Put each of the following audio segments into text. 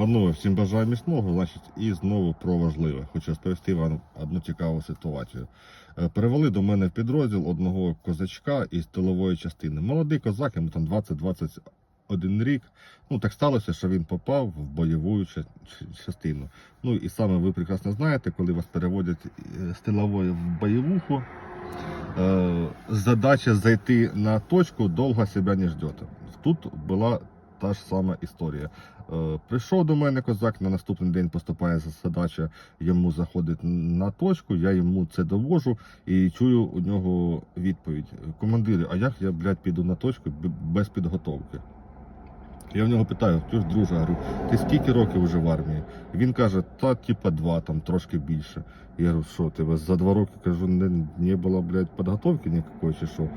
Панове, всім бажаю міцного, значить, і знову про важливе. Хочу розповісти вам одну цікаву ситуацію. Е, Перевели до мене в підрозділ одного козачка із тилової частини. Молодий козак, йому там 20-21 рік. Ну так сталося, що він попав в бойову частину. Ну і саме ви прекрасно знаєте, коли вас переводять е, з тилової в бойовуху. е, Задача зайти на точку довго себе не ждете. Тут була та ж сама історія. Е, Прийшов до мене козак, на наступний день поступає задача йому заходить на точку, я йому це довожу і чую у нього відповідь. Командири, а як я, блядь, піду на точку без підготовки? Я в нього питаю, ти ж друже, говорю, ти скільки років вже в армії? Він каже, та типа два, там трошки більше. Я говорю, що тебе за два роки кажу, не, не було, блядь, підготовки ніякої чи що?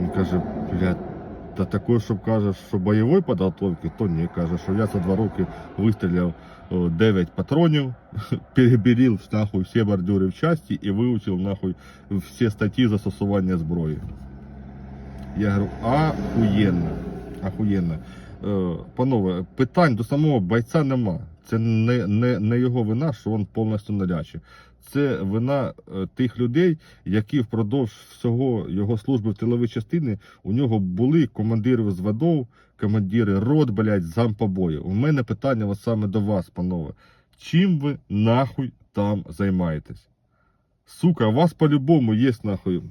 Він каже, блядь, та також, щоб кажеш, що бойової підготовки, то ні. Каже, що я за два роки вистріляв 9 патронів, переберіл нахуй всі бордюри в часті і вивчив нахуй всі статті застосування зброї. Я говорю, ахуєнно, ахуєнно. Е, панове, питань до самого бойця нема. Це не, не, не його вина, що він повністю наряче. Це вина е, тих людей, які впродовж всього його служби в тиловій частині у нього були командири взводов, командири рот, блядь, зампобої. У мене питання от саме до вас, панове. Чим ви нахуй там займаєтесь? Сука, у вас по-любому є нахуй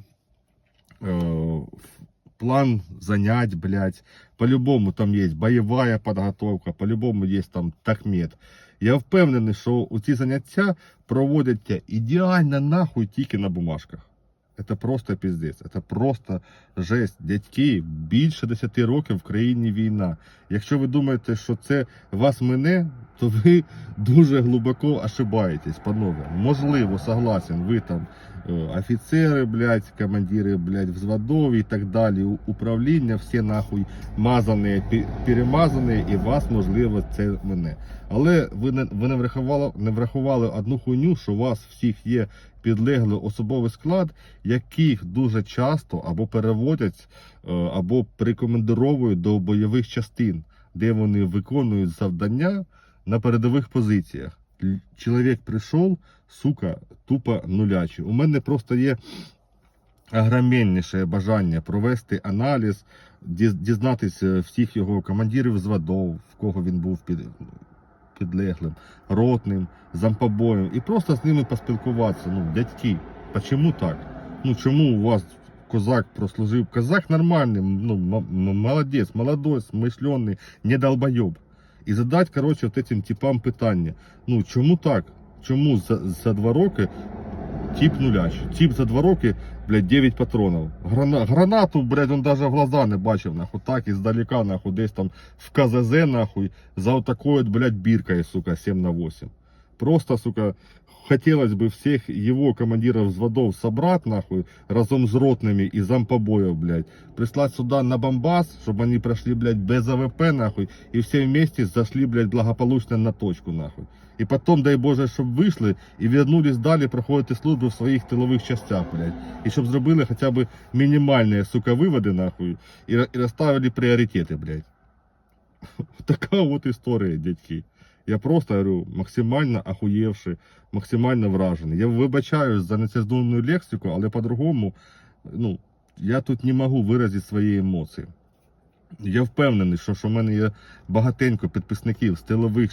э, план занять, блядь. По-любому там є бойова підготовка, по-любому є там такмет. Я впевнений, що у ці заняття проводяться ідеально нахуй тільки на бумажках. Це просто піздець, це просто жесть. Дядьки, більше 10 років в країні війна. Якщо ви думаєте, що це вас мине, то ви дуже глибоко ошибаєтесь, панове. Можливо, согласен, ви там е, офіцери, блядь, командири, блядь, взводов і так далі, управління, всі нахуй мазані, перемазані, і вас, можливо, це мене. Але ви не, ви не врахували, не врахували одну хуйню, що у вас всіх є підлеглий особовий склад, яких дуже часто або переводять, е, або прикомандировують до бойових частин, де вони виконують завдання на передових позиціях. Чоловік прийшов, сука, тупо нулячий. У мене просто є огроменніше бажання провести аналіз, дізнатися всіх його командирів з взводов, в кого він був під, підлеглим, ротним, зампобоєм, і просто з ними поспілкуватися. Ну, дядьки, чому так? Ну чому у вас козак прослужив? Козак нормальний, ну, молодець, молодой, смышленый, не долбойоб. І задати, коротше, от цим типам питання. Ну чому так? Чому за, за два роки тип нуляч? Тип за два роки, блядь, 9 патронів. Грана, гранату, блядь, он навіть в глаза не бачив, нахуй, так іздалека, нахуй, десь там в КЗЗ, нахуй, за отакою, от, блядь, біркою, сука, 7 на 8. Просто, сука, хотелось бы всех его командиров взводов собрать, нахуй, разом с ротными и зампобоев, блядь, прислать сюда на Бомбас, чтобы они прошли, блядь, без АВП, нахуй, и все вместе зашли, блядь, благополучно на точку, нахуй. И потом, дай Боже, щоб вийшли і вернулись далі проходити службу в своїх тилових частях, блядь. І щоб зробили хоча б мінімальні, сука, виводи, нахуй, і, і розставили пріоритети, блядь. Така от історія, дядьки. Я просто говорю, максимально ахуєвши, максимально вражений. Я вибачаюсь за нецензурну лексику, але по-другому, ну, я тут не можу виразити свої емоції. Я впевнений, що, що в мене є багатенько підписників з тилових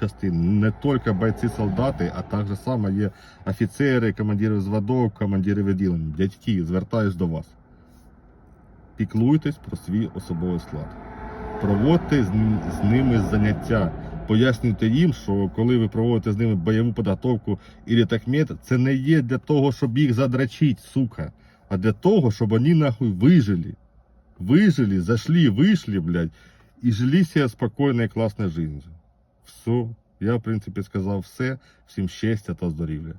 частин, не тільки бойці солдати, а також само є офіцери, командири взводов, командири відділень. Дядьки, звертаюсь до вас. Піклуйтесь про свій особовий склад. Проводьте з ними заняття. Пояснюйте їм, що коли ви проводите з ними бойову підготовку і літакмет, це не є для того, щоб їх задрачить, сука, а для того, щоб вони нахуй вижили. Вижили, зайшли, вийшли, блядь, і жили себе спокійно і класною життя. Все. Я, в принципі, сказав все. Всім щастя та здоров'я.